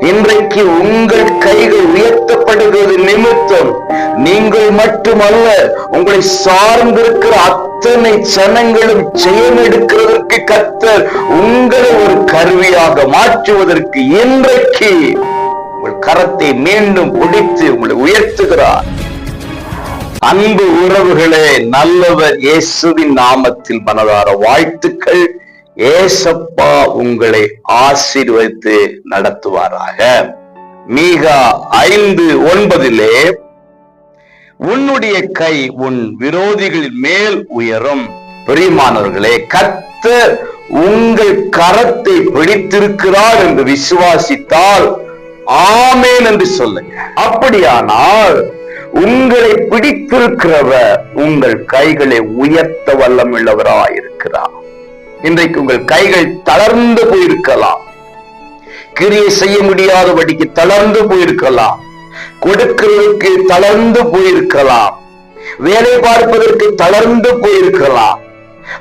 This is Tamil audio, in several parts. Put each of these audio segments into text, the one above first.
இன்றைக்கு உங்கள் கைகள் உயர்த்தப்படுகிறது நிமித்தம். நீங்கள் மட்டுமல்ல உங்களை சார்ந்திருக்கிற அத்தனை சனங்களும் ஜெயம் எடுக்கிறதற்கு கத்தர் உங்களை ஒரு கருவியாக மாற்றுவதற்கு இன்றைக்கு உங்கள் கரத்தை மீண்டும் பிடித்து உங்களை உயர்த்துகிறார். அன்பு உறவுகளே நல்லவர் இயேசுவின் நாமத்தில் மனதார வாழ்த்துக்கள். ஏசப்பா உங்களை ஆசீர்வதித்து நடத்துவாராக. மீகா ஐந்து ஒன்பதிலே உன்னுடைய கை உன் விரோதிகளின் மேல் உயரும். பிரியமானவர்களே கத்த உங்கள் கரத்தை பிடித்திருக்கிறார் என்று விசுவாசித்தால் ஆமேன் என்று சொல்லுங்க. அப்படியானால் உங்களை பிடித்திருக்கிறவர் உங்கள் கைகளை உயர்த்த வல்லமுள்ளவராயிருக்கிறார். இன்றைக்கு உங்கள் கைகள் தளர்ந்து போயிருக்கலாம். கிரியை செய்ய முடியாதபடிக்கு தளர்ந்து போயிருக்கலாம். கொடுக்கிறதுக்கு தளர்ந்து போயிருக்கலாம். வேலை பார்ப்பதற்கு தளர்ந்து போயிருக்கலாம்.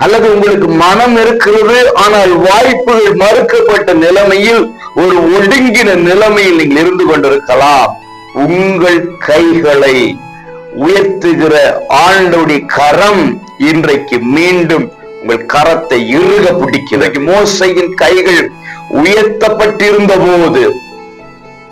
அல்லது உங்களுக்கு மனம் இருக்கிறது ஆனால் வாய்ப்புகள் மறுக்கப்பட்ட நிலைமையில் ஒரு ஒடுங்கின நிலைமையில் நீங்கள் இருந்து கொண்டிருக்கலாம். உங்கள் கைகளை உயர்த்துகிற ஆண்டோடைய கரம் இன்றைக்கு மீண்டும் உங்கள் கரத்தை இறுக பிடிக்கிறது மோசையின் கைகள் உயர்த்தப்பட்டிருந்த போது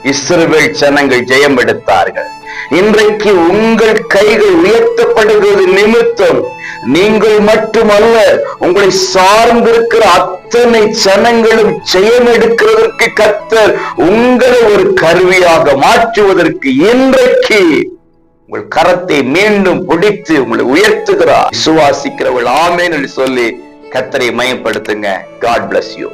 இஸ்ரவேல் ஜனங்கள் ஜெயம் எடுத்தார்கள். இன்றைக்கு உங்கள் கைகள் உயர்த்தப்படுகிறது நிமித்தம் நீங்கள் மட்டுமல்ல உங்களை சார்ந்திருக்கிற அத்தனை ஜனங்களும் ஜெயம் எடுக்கிறதற்கு கத்தர் உங்களை ஒரு கருவியாக மாற்றுவதற்கு இன்றைக்கு உங்கள் கரத்தை மீண்டும் பிடித்து உங்களை உயர்த்துகிறார். விசுவாசிக்கிறவள் ஆமேன்னு என்று சொல்லி கத்தரை மயப்படுத்துங்க. God bless you